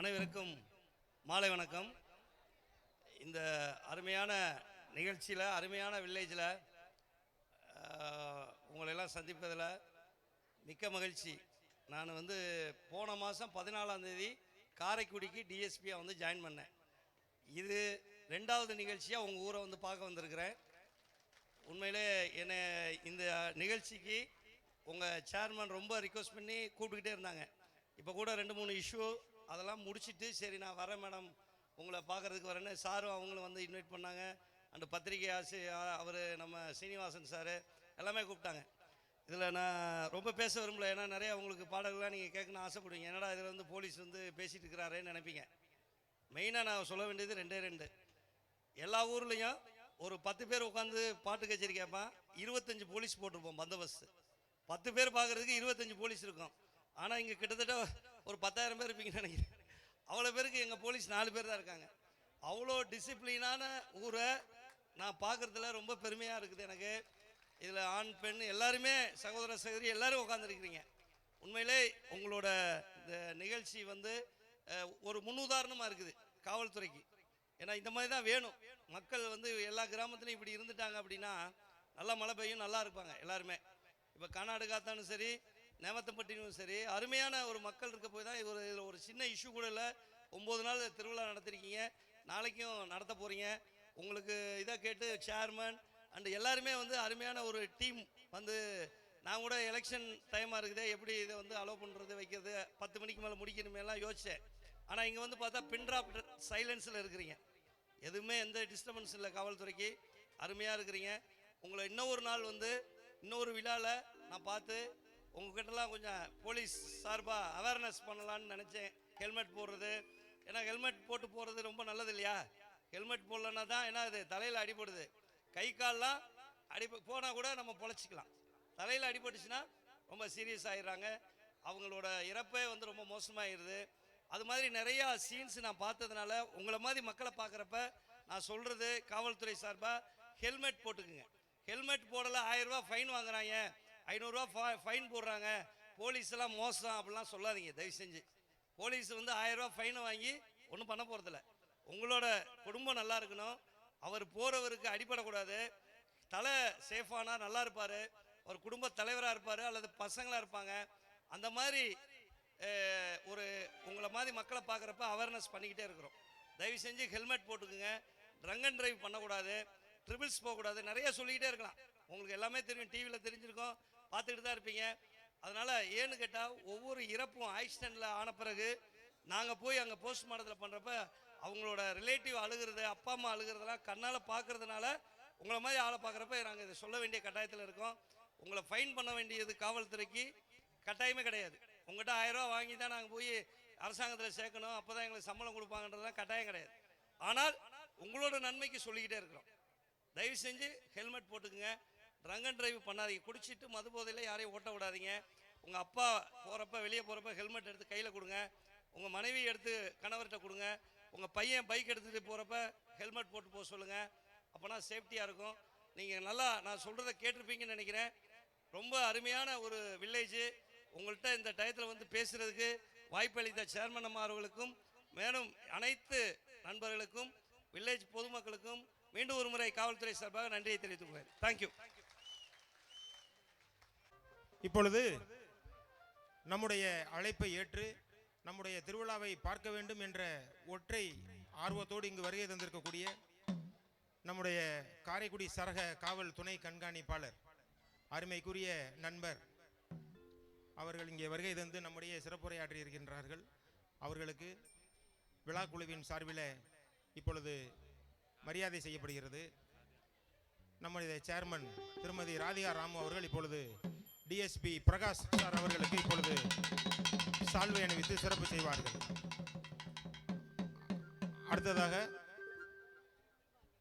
அனைவருக்கும் மாலை வணக்கம். இந்த அருமையான நிகழ்ச்சியில் அருமையான வில்லேஜில் உங்களெல்லாம் சந்திப்பதில் மிக்க மகிழ்ச்சி. நான் வந்து போன மாதம் பதினாலாந்தேதி காரைக்குடிக்கு டிஎஸ்பியாக வந்து ஜாயின் பண்ணேன். இது ரெண்டாவது நிகழ்ச்சியாக உங்கள் ஊரை வந்து பார்க்க வந்திருக்கிறேன். உண்மையிலே என்னை இந்த நிகழ்ச்சிக்கு உங்கள் சேர்மன் ரொம்ப ரிக்வஸ்ட் பண்ணி கூப்பிட்டுக்கிட்டே இருந்தாங்க. இப்போ கூட ரெண்டு மூணு இஷ்யூ அதெல்லாம் முடிச்சுட்டு சரி நான் வரேன் மேடம். உங்களை பார்க்குறதுக்கு வரேன்னு சாரும் அவங்களும் வந்து இன்வைட் பண்ணாங்க. அண்டு பத்திரிகை ஆசி அவர் நம்ம சீனிவாசன் சார் எல்லாமே கூப்பிட்டாங்க. இதில் நான் ரொம்ப பேச விரும்பல. ஏன்னா நிறைய உங்களுக்கு பாடல்கள்லாம் நீங்கள் கேட்கணும்னு ஆசைப்படுவீங்க. என்னடா இதில் வந்து போலீஸ் வந்து பேசிகிட்டு இருக்கிறாரேன்னு நினைப்பீங்க. மெயினாக நான் சொல்ல வேண்டியது ரெண்டே ரெண்டு. எல்லா ஊர்லேயும் ஒரு பத்து பேர் உட்காந்து பாட்டு கச்சேரி கேட்பான். இருபத்தஞ்சி போலீஸ் போட்டிருப்போம் பந்தோபஸ்து. பத்து பேர் பார்க்குறதுக்கு இருபத்தஞ்சி போலீஸ் இருக்கும். ஆனால் இங்கே கிட்டத்தட்ட ஒரு பத்தாயிரம் பேர் இருப்பீங்கன்னு நினைக்கிறேன். அவ்வளோ பேருக்கு எங்கள் போலீஸ் நாலு பேர் தான் இருக்காங்க. அவ்வளோ டிசிப்ளினான ஊரை நான் பார்க்குறதுல ரொம்ப பெருமையாக இருக்குது எனக்கு. இதில் ஆண் பெண் எல்லாருமே சகோதர சகோதரி எல்லாரும் உட்காந்துருக்கிறீங்க உண்மையிலே உங்களோட இந்த நிகழ்ச்சி வந்து ஒரு முன்னுதாரணமாக இருக்குது காவல்துறைக்கு. ஏன்னா இந்த மாதிரி தான் வேணும். மக்கள் வந்து எல்லா கிராமத்துலையும் இப்படி இருந்துட்டாங்க அப்படின்னா நல்லா மழை பெய்யும் நல்லா இருப்பாங்க எல்லாருமே. இப்போ கர்நாடகா தானும் சரி நேமத்தம்பட்டினும் சரி அருமையான ஒரு மக்கள் இருக்க போய் தான் ஒரு இதில் ஒரு சின்ன இஷ்யூ கூட இல்லை. ஒம்பது நாள் திருவிழா நடத்திருக்கீங்க. நாளைக்கும் நடத்த போகிறீங்க உங்களுக்கு இதை கேட்டு சேர்மன் அண்ட் எல்லாருமே வந்து அருமையான ஒரு டீம் வந்து நான் கூட எலெக்ஷன் டைமாக இருக்குதே. எப்படி இதை வந்து அலோவ் பண்ணுறது வைக்கிறது பத்து மணிக்கு மேலே முடிக்கணுமே எல்லாம் யோசித்தேன் ஆனால் இங்கே வந்து பார்த்தா பின்ட்ராப் சைலன்ஸில் இருக்கிறீங்க. எதுவுமே எந்த டிஸ்டர்பன்ஸ் இல்லை காவல்துறைக்கு. அருமையாக இருக்கிறீங்க. உங்களை இன்னொரு நாள் வந்து இன்னொரு விழாவில் நான் பார்த்து உங்ககிட்டலாம் கொஞ்சம் போலீஸ் சார்பாக அவேர்னஸ் பண்ணலான்னு நினச்சேன். ஹெல்மெட் போடுறது. ஏன்னா ஹெல்மெட் போட்டு போகிறது ரொம்ப நல்லது இல்லையா? ஹெல்மெட் போடலன்னா தான் ஏன்னா அது தலையில் அடிபடுது. கை கால்லாம் அடி போனால் கூட நம்ம பொழைச்சிக்கலாம். தலையில் அடிபட்டுச்சுன்னா ரொம்ப சீரியஸ் ஆகிடுறாங்க அவங்களோட இறப்பே வந்து ரொம்ப மோசமாகிடுது அது மாதிரி நிறையா சீன்ஸ் நான் பார்த்ததுனால உங்களை மாதிரி மக்களை பார்க்குறப்ப நான் சொல்கிறது காவல்துறை சார்பாக ஹெல்மெட் போட்டுக்குங்க. ஹெல்மெட் போடலை ஆயிரரூபா ஃபைன் வாங்குறாங்க. ஐநூறுரூவா ஃபைன் போடுறாங்க. போலீஸ்லாம் மோசம் அப்படிலாம் சொல்லாதீங்க தயவு செஞ்சு. போலீஸ் வந்து ஆயிரரூவா ஃபைனை வாங்கி ஒன்றும் பண்ண போகிறதில்ல உங்களோட குடும்பம் நல்லா இருக்கணும். அவர் போகிறவருக்கு அடிபடக்கூடாது. தலை சேஃபானா நல்லா இருப்பார். அவர் குடும்ப தலைவராக இருப்பார் அல்லது பசங்களாக இருப்பாங்க. அந்த மாதிரி ஒரு உங்களை மாதிரி மக்களை பார்க்குறப்ப அவேர்னஸ் பண்ணிக்கிட்டே இருக்கிறோம். தயவு செஞ்சு ஹெல்மெட் போட்டுக்குங்க. ட்ரங்க் அண்ட் ட்ரைவ் பண்ணக்கூடாது. ட்ரிபிள்ஸ் போகக்கூடாது. நிறைய சொல்லிக்கிட்டே இருக்கலாம். உங்களுக்கு எல்லாமே தெரியும். டிவியில் தெரிஞ்சிருக்கோம். பார்த்துக்கிட்டு தான் இருப்பீங்க. அதனால் ஏன்னு கேட்டால் ஒவ்வொரு இறப்பும் ஆக்சிடெண்ட்டில் ஆன பிறகு நாங்கள் போய் அங்கே போஸ்ட்மார்ட்டத்தில் பண்ணுறப்ப அவங்களோட ரிலேட்டிவ் அழுகிறது அப்பா அம்மா அழுகிறதெல்லாம் கண்ணால் பார்க்குறதுனால உங்களை மாதிரி ஆளை பார்க்குறப்ப நாங்கள் இதை சொல்ல வேண்டிய கட்டாயத்தில் இருக்கோம். உங்களை ஃபைன் பண்ண வேண்டியது காவல்துறைக்கு கட்டாயமே கிடையாது. உங்கள்கிட்ட ஆயிரம் வாங்கி தான் நாங்கள் போய் அரசாங்கத்தில் சேர்க்கணும். அப்போ தான் எங்களுக்கு சம்பளம் கொடுப்பாங்கன்றதுலாம் கட்டாயம் கிடையாது. ஆனால் உங்களோட நன்மைக்கு சொல்லிக்கிட்டே இருக்கிறோம். தயவு செஞ்சு ஹெல்மெட் போட்டுக்குங்க. ட்ரங்க் அண்ட் டிரைவ் பண்ணாதீங்க. குடிச்சிட்டு மது போதையில் யாரையும் ஓட்ட விடாதீங்க. உங்கள் அப்பா போகிறப்ப வெளியே போகிறப்ப ஹெல்மெட் எடுத்து கையில் கொடுங்க. உங்கள் மனைவி எடுத்து கணவர்கிட்ட கொடுங்க. உங்கள் பையன் பைக் எடுத்துகிட்டு போகிறப்ப ஹெல்மெட் போட்டு போக சொல்லுங்கள் அப்போனா சேஃப்டியாக இருக்கும். நீங்கள் நல்லா நான் சொல்கிறத கேட்டிருப்பீங்கன்னு நினைக்கிறேன். ரொம்ப அருமையான ஒரு வில்லேஜு உங்கள்கிட்ட இந்த டயத்தில் வந்து பேசுகிறதுக்கு வாய்ப்பளித்த சேர்மன் அம்மா அவர்களுக்கும் மேலும் அனைத்து நண்பர்களுக்கும் வில்லேஜ் பொதுமக்களுக்கும் மீண்டும் ஒரு முறை காவல்துறை சார்பாக நன்றியை தெரிவித்துக் கொள்கிறேன். தேங்க்யூ இப்பொழுது நம்முடைய அழைப்பை ஏற்று நம்முடைய திருவிழாவை பார்க்க வேண்டும் என்ற ஒற்றை ஆர்வத்தோடு இங்கு வருகை தந்திருக்கக்கூடிய நம்முடைய காரைக்குடி சரக காவல் துணை கண்காணிப்பாளர் அருமைக்குரிய நண்பர் அவர்கள் இங்கே வருகை தந்து நம்முடைய சிறப்புரையாற்றி இருக்கின்றார்கள் அவர்களுக்கு விழா குழுவின் சார்பில் இப்பொழுது மரியாதை செய்யப்படுகிறது. நம்முடைய சேர்மன் திருமதி ராதிகா ராமு அவர்கள் இப்பொழுது டிஎஸ்பி பிரகாஷ் சார் அவர்களுக்கு இப்பொழுது சால்வை அணிவித்து சிறப்பு செய்வார்கள். அடுத்ததாக